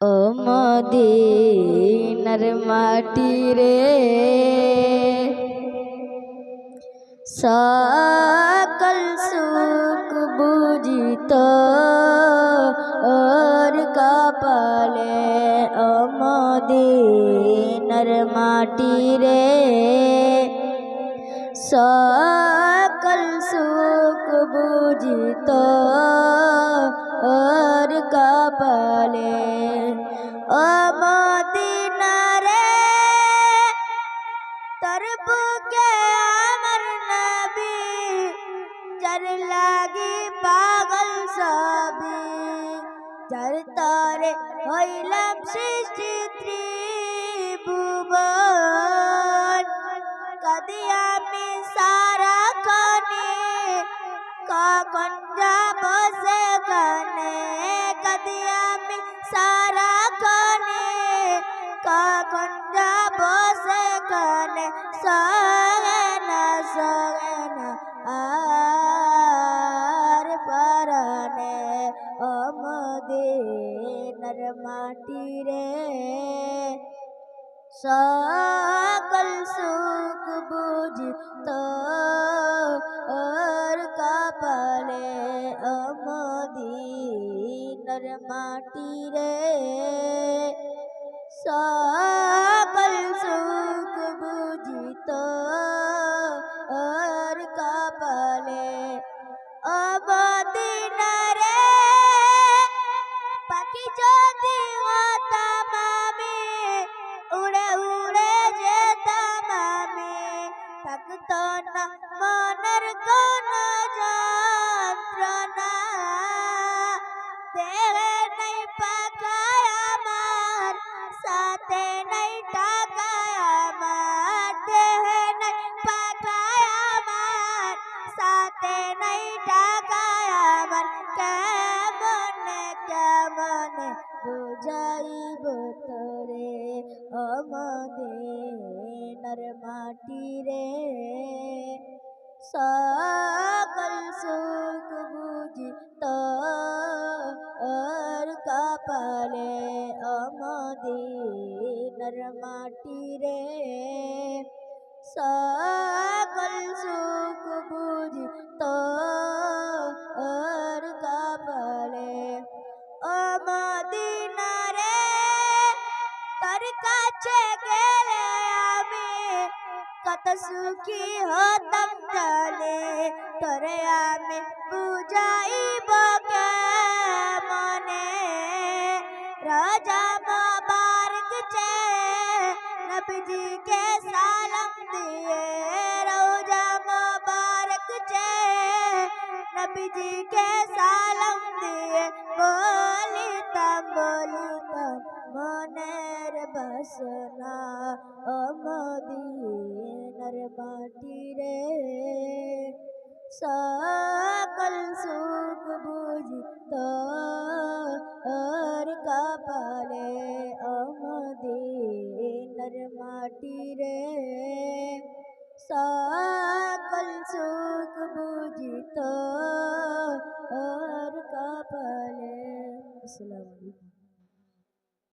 ও মদিনার মাটি রে সকল সুখ বুঝিত ওর কপালে ও মদিনার মাটি রে সকল সুখ বুঝিত ওর কপালে বুকে আমার নবী যার লাগি পাগল সবি যার তরে হইলাম সৃষ্টি অমদিনার মাটি রে সকল সুখ বুঝত ওর কপালে অমদিনার মাটি রে সকল মনের কোন যন্ত্রণা দেহে নেই পাকায় আমার, সাথে নেই টাকায় আমার। দেহে নেই পাকায় আমার, সাথে নেই টাকায় আমার। কেমনে কেমনে বুঝাইব তোরে? অমদিনার মাটি রে। সকল সুখ বুঝিত আর কপালে অমদিনার মাটি রে সকল কত সুখী হতাম জানে তোরে আমি বুঝাইব মনে রাজা মুবারক চে নবীজি কে সালাম দিয়ে রোজা মুবারক চে নবীজি কে সালাম দিয়ে বলিতাম বলিতাম মনের বাসনা অমদিনার মাটি রে সকল সুখ বুঝিত ওর কপালে অমদিনার মাটি রে সকল সুখ বুঝিত